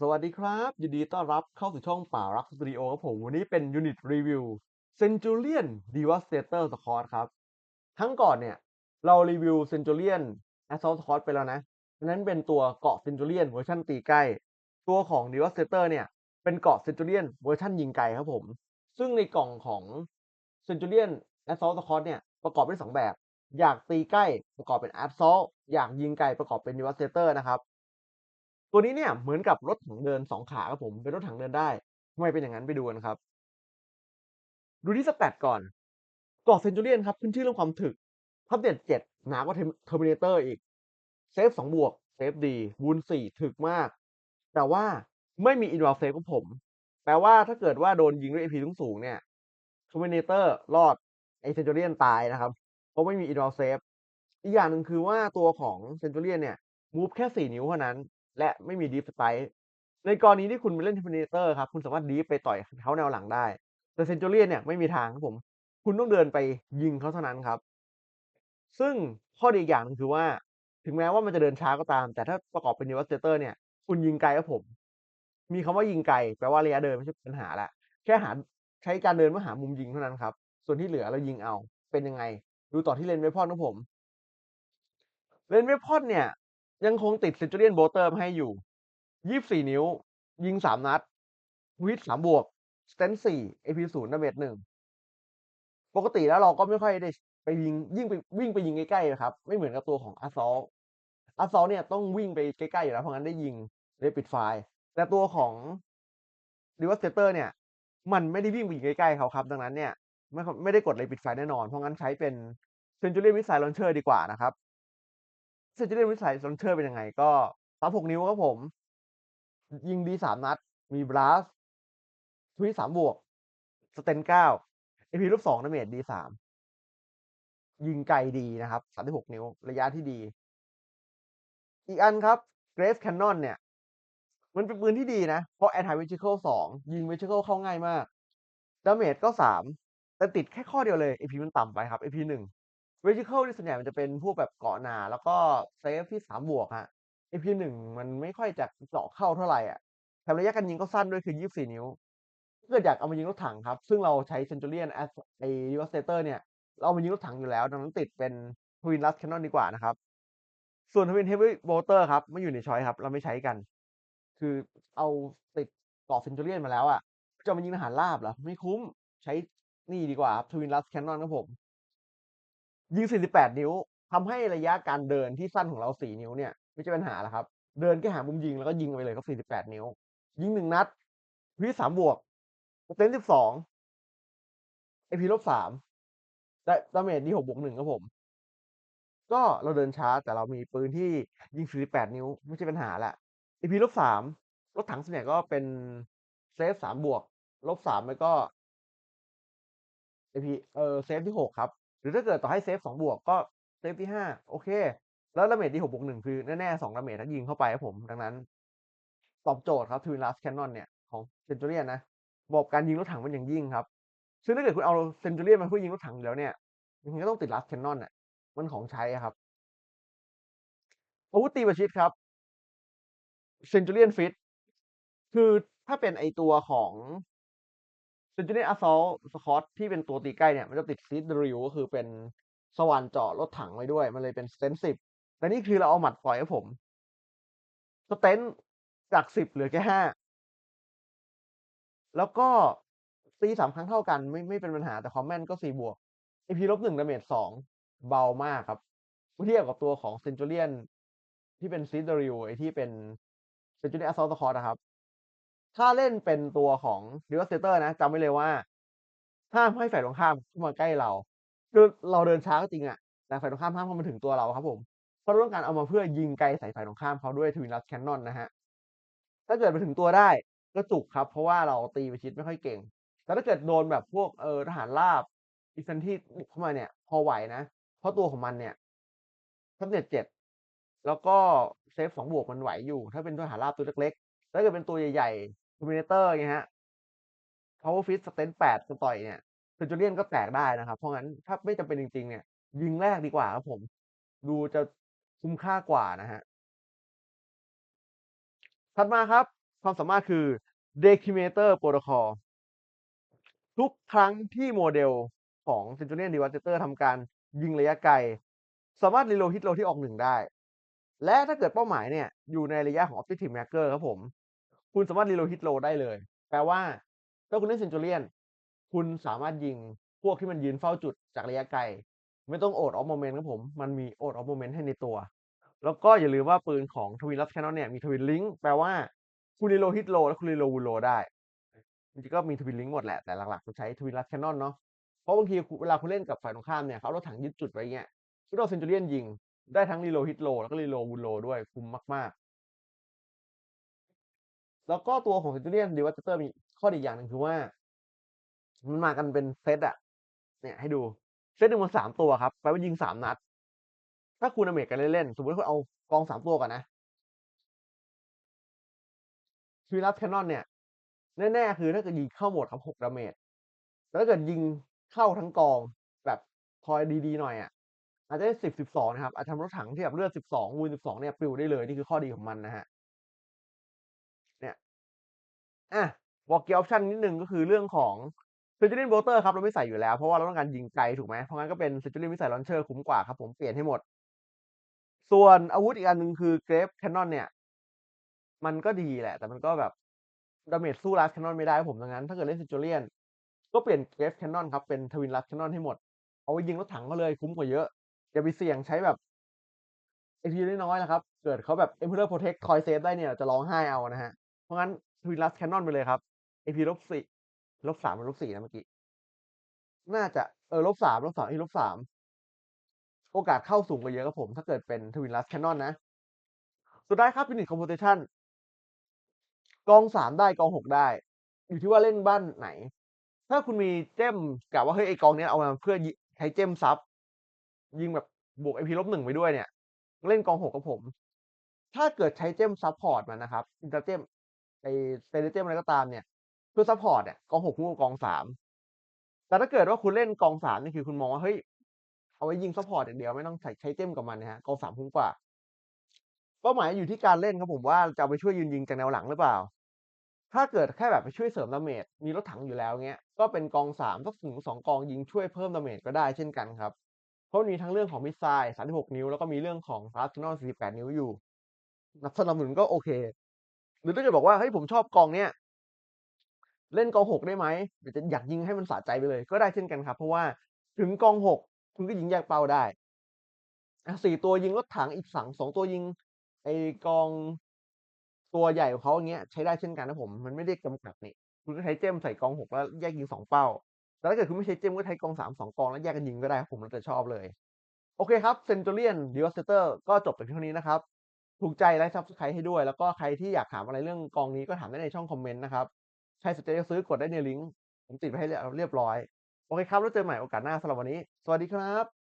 สวัสดีครับ ยินดีต้อนรับเข้าสู่ช่องป่ารักสตูดิโอครับผม วันนี้เป็นยูนิตรีวิว Centurion Devastator Squad ครับทั้งก่อนเนี่ย เรารีวิว Centurion Assault Squad ไปแล้วนะอันนั้นเป็นตัวเกาะ Centurion เวอร์ชันตีใกล้ ตัวของ Devastator เนี่ย เป็นเกาะ Centurion เวอร์ชันยิงไกลครับผม ซึ่งในกล่องของ Centurion Assault Squad เนี่ย ประกอบด้วยสองแบบ อยากตีใกล้ประกอบเป็น Assault อยากยิงไกลประกอบเป็น Devastator นะครับ ตัวนี้เนี่ยเหมือนกับรถถังเดินสองขาครับผมเป็นรถถังเดินได้ทำไมเป็นอย่างนั้นไปดูกันครับ ดูที่สแตทก่อนกาะเซนจูเรียนครับขึ้นชื่อเรื่องความถึกพับเด็ดเจ็ดหนากว่าเทอร์มินเตอร์อีกเซฟสองบวกเซฟดีวูนสี่ถึกมาก แต่ว่าไม่มีอินวอลเซฟของผมแปลว่าถ้าเกิดว่าโดนยิงด้วยเอพีสูงเนี่ยเทอร์มินเตอร์รอดไอเซนจูเรียนตายนะครับ เพราะไม่มีอินวอลเซฟอีกอย่างหนึ่งคือว่าตัวของเซนจูเรียนเนี่ยมูฟแค่สี่นิ้วเท่านั้น และไม่มีดีฟสไตล์ในกรณีที่คุณไปเล่นเทอร์มินเตอร์ครับ คุณสามารถดีฟไปต่อยเขาแนวหลังได้ แต่เซนจูเรียนเนี่ยไม่มีทางครับผม คุณต้องเดินไปยิงเขาเท่านั้นครับ ซึ่งข้อดีอีกอย่างหนึงคือว่า ถึงแม้ว่ามันจะเดินช้าก็ตาม แต่ถ้าประกอบเป็นนิวสเตเตอร์เนี่ย คุณยิงไกลครับผม มีคำว่ายิงไกลแปลว่าระยะเดินไม่ใช่ปัญหาละแค่หาใช้การเดินเพื่อหามุมยิงเท่านั้นครับ ส่วนที่เหลือเรายิงเอา เป็นยังไง ดูต่อที่เลนเวพอนครับผมเลนเวพอนเนี่ย ยังคงติดเซนจูเรียนโบเตอร์มาให้อยู่ยี่สี่นิ้ว ยิงสามนัด วิทสามบวก สเตนสี่เอพีศูนย์ดาเมจหนึ่งปกติแล้วเราก็ไม่ค่อยได้ไปยิงยิ่งไปวิ่งไปยิงใกล้ๆนะครับ ไม่เหมือนกับตัวของอาซอลอาซอลเนี่ยต้องวิ่งไปใกล้ๆอยู่แล้วเพราะงั้นได้ยิงได้ปิดไฟล์แต่ตัวของดิวัสเตเตอร์เนี่ย มันไม่ได้วิ่งไปยิงใกล้ๆเขาครับ ดังนั้นเนี่ย ไม่ไม่ได้กดเลยปิดไฟแน่นอน เพราะงั้นใช้เป็นเซนจูเรียนวิสัยลอนเชอร์ดีกว่านะครับ เซนจูเรียนวิสัยลอนเชอร์เป็นยังไง ก็สามหกนิ้วครับผม ยิงดีสามนัด มีบลัสทวีสามบวก สเตนเก้าเอพีรูปสองดาเมจดีสามยิงไกลดีนะครับสามที่หกนิ้ว ระยะที่ดี อีกอันครับ Grace Cannon เนี่ย มันเป็นปืนที่ดีนะ เพราะ Anti Vehicle สองยิง Vehicle เข้าง่ายมากดาเมจก็สามแต่ติดแค่ข้อเดียวเลย AP มันต่ำไปครับ AP หนึ่ง Vehicle นี่ส่วนใหญ่มันจะเป็นพวกแบบเกาะหนา แล้วก็เซฟที่สามบวกฮะ AP หนึ่งมันไม่ค่อยจะเจาะเข้าเท่าไหร่อะแถมระยะการยิงก็สั้นด้วยคือยี่สิบสี่นิ้วถ้าเกิดอยากเอามายิงรถถังครับ ซึ่งเราใช้ Centurion as ไอ้ Devastator เนี่ย เราเอามายิงรถถังอยู่แล้ว ดังนั้นติดเป็น Twin Last Cannon ดีกว่านะครับ ส่วน Twin Heavy Bolter ครับไม่อยู่ในช้อยครับ เราไม่ใช้กัน คือเอาติดเกาะ Centurion มาแล้วอะจะมายิงทหารราบเหรอไม่คุ้มใช้นี่ดีกว่าครับ Twin Last Cannon ครับผม ยิง 48 นิ้วทำให้ระยะการเดินที่สั้นของเรา 4 นิ้วเนี่ยไม่ใช่ปัญหาแล้วครับ เดินแค่หามุมยิงแล้วก็ยิงไปเลยครับ 48 นิ้ว ยิงหนึ่งนัดวิสามบวกเตนสิบสองเอพีลบสามได้ดาเมจดีหกบวกหนึ่งครับผม ก็เราเดินช้าแต่เรามีปืนที่ยิง 48 นิ้ว ไม่ใช่ปัญหาแหละเอพีลบสามรถถังส่วนใหญ่ก็เป็นเซฟสามบวกลบสามแล้วก็เอพีเออเซฟที่หกครับ รือถ้าเกิดต่อให้เซฟสองบวกก็เซฟที่ห้าโอเค แล้วดาเมจดีหกบวกหนึ่งคือแน่ๆสองดาเมจถ้ายิงเข้าไปครับผม ดังนั้น ตอบโจทย์ครับทวินลัสแคนนอนเนี่ย ของเซนจูเรียนนะบอกการยิงรถถังมันอย่างยิ่งครับ ซึ่งถ้าเกิดคุณเอาเซนจูเรียนมาเพื่อยิงรถถังแล้วเนี่ยยังไงก็ต้องติดลัสแคนนอนอะมันของใช้ครับอาวุธตีประชิดครับเซนจูเรียนฟิตคือถ้าเป็นไอตัวของ เซนจูเรียนอัสซอลสคอตที่เป็นตัวตีใกล้เนี่ย มันจะติดซีดริวก็คือเป็นสว่านเจาะรถถังไว้ด้วย มันเลยเป็นสเตนสิบแต่นี่คือเราเอาหมัดปล่อยครับผม สเตนจากสิบเหลือแค่ห้าแล้วก็ตีสามครั้งเท่ากันไม่ไม่เป็นปัญหาแต่ความแม่นก็สี่บวก AP ลบหนึ่งดาเมจสองเบามากครับเทียบกับตัวของเซนจูเรียนที่เป็นซีดริวไอที่เป็นเซนจูเรียนอัสซอลตคอร์นะครับ ถ้าเล่นเป็นตัวของดิวสเตเตอร์นะจำไว้เลยว่าห้ามให้ฝ่ายตรงข้ามเข้ามาใกล้เราคือเราเดินช้าก็จริงอะแต่ฝ่ายตรงข้ามห้ามเข้ามาถึงตัวเราครับผมเพราะเราต้องการเอามาเพื่อยิงไกลใส่ฝ่ายตรงข้ามเขาด้วยทวินลัสแคนนอนนะฮะถ้าเกิดไปถึงตัวได้ก็จุกครับ เพราะว่าเราตีไปชิดไม่ค่อยเก่ง แต่ถ้าเกิดโดนแบบพวกเออทหารราบอินฟันที่บุกเข้ามาเนี่ย พอไหวนะ เพราะตัวของมันเนี่ยทับเจ็ดเจ็ดแล้วก็เซฟสองบวกมันไหวอยู่ ถ้าเป็นทหารราบตัวเล็ก ถ้าเกิดเป็นตัวใหญ่ๆ t ูมิเนเตอร์ไงฮะ power fit stand แปดจะต่อยเนี่ยเซนจูเรียนก็แตกได้นะครับ เพราะงั้นถ้าไม่จำเป็นจริง ๆ เนี่ย ยิงแรกดีกว่าครับผม ดูจะคุ้มค่ากว่านะฮะ ถัดมาครับ ความสามารถคือ Decimator Protocol ทุกครั้งที่โมเดลของ Centurion Devastator ทำการยิงระยะไกล สามารถรีโลฮิตโลที่ออกหนึ่งได้ และถ้าเกิดเป้าหมายเนี่ย อยู่ในระยะของ Objective Marker ครับผม คุณสามารถรีโลฮิตโลได้เลย แปลว่า ถ้าคุณเล่น Centurion คุณสามารถยิงพวกที่มันยืนเฝ้าจุดจากระยะไกล ไม่ต้องโอดออฟโมเมนต์ครับผม มันมีโอดออฟโมเมนต์ให้ในตัว แล้วก็อย่าลืมว่าปืนของทวินลัสแคนนอนเนี่ยมีทวินลิงแปลว่าคุณรีโลฮิตโลและคุณรีโลวูโลได้จริงๆก็มีทวินลิงหมดแหละแต่หลักๆคุณใช้ทวินลัสแคนนอนเนาะเพราะบางทีเวลาคุณเล่นกับฝ่ายตรงข้ามเนี่ยเขาเอาถังยึดจุดไว้เงี้ยคุณเอาเซนจูเรียนยิงได้ทั้งรีโลฮิตโลแล้วก็รีโลวูโลด้วยคุ้มมากๆ แล้วก็ตัวของเซนจูเรียนดีวัตเตอร์มีข้อดีอย่างหนึ่งคือว่า มันมากันเป็นเซตอะเนี่ยให้ดู เซตหนึ่งมันสามตัวครับแปลว่ายิงสามนัด ถ้าคุณอเมริกันเล่นๆ สมมติคุณเอากองสามตัวก่อนนะทีรัสแคนนอนเนี่ย แน่ๆ คือถ้าเกิดยิงเข้าหมดครับหกดาเมจแต่ถ้าเกิดยิงเข้าทั้งกองแบบทอยดีๆหน่อยอะอาจจะได้สิบสิบสองนะครับอาจจะทำรถถังที่แบบเลือดสิบสองวูนสิบสองเนี่ยปิวได้เลย นี่คือข้อดีของมันนะฮะ อะบอกเกียร์ออปชันนิดนึงก็คือเรื่องของเซนจูเรียนโบเตอร์ครับเราไม่ใส่อยู่แล้ว เพราะว่าเราต้องการยิงไกลถูกไหมเพราะงั้นก็เป็นเซนจูเรียนมิสไซล์ลอนเชอร์คุ้มกว่าครับผมเปลี่ยนให้หมด ส่วนอาวุธอีกอันหนึ่งคือเกรฟแคนนอนเนี่ย มันก็ดีแหละ แต่มันก็แบบดาเมจสู้ลัสแคนนอนไม่ได้ผมดังนั้น ถ้าเกิดเล่นเซนจูเรียนก็เปลี่ยนเกรฟแคนนอนครับเป็นทวินลัสแคนนอนให้หมด เอาไว้ยิงรถถังก็เลยคุ้มกว่าเยอะอย่าไปเสี่ยงใช้แบบไอพีน้อยๆนะครับ เกิดเขาแบบ Emperor Protect คอยเซฟได้เนี่ยจะร้องไห้เอานะฮะเพราะงั้น ทวินลัสแคนนอนไปเลยครับ AP ลบสี่ลบสามหรือลบสี่นะเมื่อกี้ น่าจะเออลบสามลบสามที่ลบสามโอกาสเข้าสูงกว่าเยอะครับผม ถ้าเกิดเป็นทวินลัสแคนนอนนะ สุดท้ายครับ Unit Composition กองสามได้กองหกได้ อยู่ที่ว่าเล่นบ้านไหน ถ้าคุณมีเจมกะว่าเฮ้ยไอกองเนี้ยเอามาเพื่อใช้เจมซับยิงแบบบวกไอพีลบหนึ่งไปด้วยเนี่ย เล่นกองหกกับผม ถ้าเกิดใช้เจมซับพอร์ตมันนะครับอินเตอร์เจม อเซเลเจมอะไรก็ตามเนี่ยเพื่อซัพพอร์ตเนี่ยกองหกคู่กับกองสามแต่ถ้าเกิดว่าคุณเล่นกองสามนี่คือคุณมองว่าเฮ้ยเอาไว้ยิงซัพพอร์ตอย่างเดียวไม่ต้องใช้ใช้เจมกับมันนะฮะกองสามคุ้มกว่า เป้าหมายอยู่ที่การเล่นครับผมว่าจะไปช่วยยืนยิงจากแนวหลังหรือเปล่า ถ้าเกิดแค่แบบไปช่วยเสริมดาเมจมีรถถังอยู่แล้วเงี้ยก็เป็นกองสามสักถึงสองกองยิงช่วยเพิ่มดาเมจก็ได้เช่นกันครับเพราะมีทั้งเรื่องของมิสไซล์36 นิ้ว แล้วก็มีเรื่องของพาร์ตนอล48 นิ้วอยู่สนับสนุนก็โอเค รือถ้าเกิดบอกว่าเฮ้ยผมชอบกองเนี้ยเล่นกองหกได้ไหมเดี๋ยวจะอยากยิงให้มันสะใจไปเลย ก็ได้เช่นกันครับ เพราะว่าถึงกองหกคุณก็ยิงแยกเป้าได้สี่ตัวยิงรถถังอีกสังสองตัวยิง ไอกองตัวใหญ่ของเขาอย่างเงี้ยใช้ได้เช่นกันนะผม มันไม่ได้จำกัดนี่คุณก็ใช้เจมใส่กองหกแล้วแยกยิงสองเป้าแต่ถ้าเกิดคุณไม่ใช้เจมก็ใช้กองสามสองกองแล้วแยกกันยิงก็ได้ผมแล้วแต่ชอบเลย โอเคครับเซนจูเรียนดิวสเตอร์ก็จบไปเท่านี้นะครับ ถูกใจไลค์ซับสไครต์ให้ด้วย แล้วก็ใครที่อยากถามอะไรเรื่องกองนี้ก็ถามได้ในช่องคอมเมนต์นะครับ ใครสนใจจะซื้อกดได้ในลิงก์ผมติดไว้ให้เรียบร้อย โอเคครับ แล้วเจอกันใหม่โอกาสหน้าสำหรับวันนี้ สวัสดีครับ